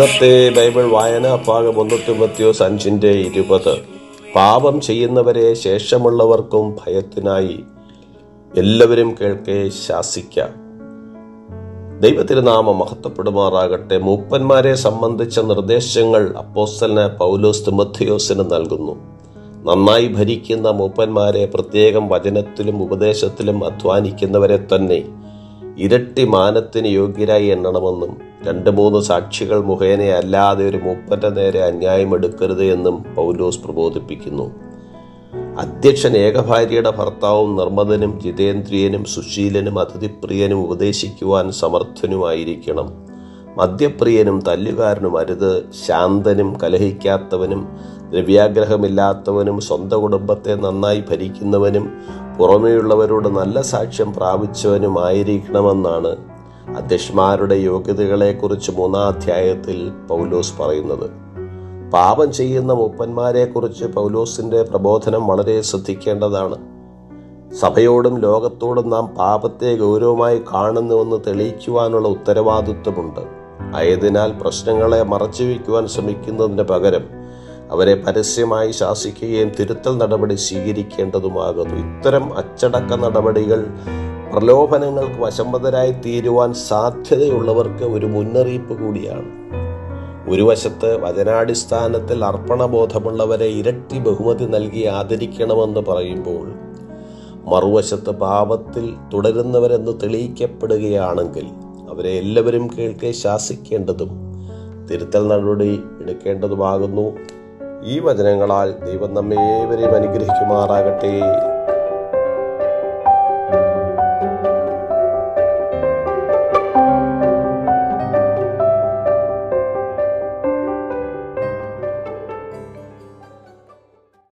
ഇന്നത്തെ ബൈബിൾ വായന ഭാഗം മുന്നൂറ്റി മത്യോസ് അഞ്ചിന്റെ ഇരുപത്. പാപം ചെയ്യുന്നവരെ ശേഷമുള്ളവർക്കും ഭയത്തിനായി എല്ലാവരും കേൾക്കെ ശാസിക്കാം. ദൈവത്തിരുനാമം മഹത്വപ്പെടുമാറാകട്ടെ. മൂപ്പന്മാരെ സംബന്ധിച്ച നിർദ്ദേശങ്ങൾ അപ്പോസ്തലന് പൗലോസ് തിമത്തിയോസിന് നൽകുന്നു. നന്നായി ഭരിക്കുന്ന മൂപ്പന്മാരെ പ്രത്യേകം വചനത്തിലും ഉപദേശത്തിലും അധ്വാനിക്കുന്നവരെ തന്നെ ഇരട്ടി മാനത്തിന് യോഗ്യരായി എണ്ണണമെന്നും രണ്ട് മൂന്ന് സാക്ഷികൾ മുഖേന അല്ലാതെ ഒരു മൂപ്പന്റെ നേരെ അന്യായം എടുക്കരുത് എന്നും പൗലോസ് പ്രബോധിപ്പിക്കുന്നു. അധ്യക്ഷൻ ഏകഭാര്യയുടെ ഭർത്താവും നിർമ്മതനും ജിതേന്ദ്രിയനും സുശീലനും അതിഥിപ്രിയനും ഉപദേശിക്കുവാൻ സമർത്ഥനുമായിരിക്കണം. മദ്യപ്രിയനും തല്ലുകാരനും അരുത് ശാന്തനും കലഹിക്കാത്തവനും ദ്രവ്യാഗ്രഹമില്ലാത്തവനും സ്വന്തം കുടുംബത്തെ നന്നായി ഭരിക്കുന്നവനും പുറമേയുള്ളവരോട് നല്ല സാക്ഷ്യം പ്രാപിച്ചവനുമായിരിക്കണമെന്നാണ് അധ്യക്ഷന്മാരുടെ യോഗ്യതകളെക്കുറിച്ച് മൂന്നാം അധ്യായത്തിൽ പൗലോസ് പറയുന്നത്. പാപം ചെയ്യുന്ന മൂപ്പന്മാരെക്കുറിച്ച് പൗലോസിന്റെ പ്രബോധനം വളരെ ശ്രദ്ധിക്കേണ്ടതാണ്. സഭയോടും ലോകത്തോടും നാം പാപത്തെ ഗൗരവമായി കാണുന്നുവെന്ന് തെളിയിക്കുവാനുള്ള ഉത്തരവാദിത്വമുണ്ട്. ആയതിനാൽ പ്രശ്നങ്ങളെ മറച്ചുവെക്കുവാൻ ശ്രമിക്കുന്നതിന് പകരം അവരെ പരസ്യമായി ശാസിക്കുകയും തിരുത്തൽ നടപടി സ്വീകരിക്കേണ്ടതുമാകുന്നു. ഇത്തരം അച്ചടക്ക നടപടികൾ പ്രലോഭനങ്ങൾക്ക് വശംബദ്ധരായി തീരുവാൻ സാധ്യതയുള്ളവർക്ക് ഒരു മുന്നറിയിപ്പ് കൂടിയാണ്. ഒരു വശത്ത് വചനാടിസ്ഥാനത്തിൽ അർപ്പണബോധമുള്ളവരെ ഇരട്ടി ബഹുമതി നൽകി ആദരിക്കണമെന്ന് പറയുമ്പോൾ മറുവശത്ത് പാപത്തിൽ തുടരുന്നവരെന്ന് തെളിയിക്കപ്പെടുകയാണെങ്കിൽ അവരെ എല്ലാവരും കേൾക്കെ ശാസിക്കേണ്ടതും തിരുത്തൽ നടപടി എടുക്കേണ്ടതുമാകുന്നു. ഈ വചനങ്ങളാൽ ദൈവം നമ്മേവരെയും അനുഗ്രഹിക്കുമാറാകട്ടെ.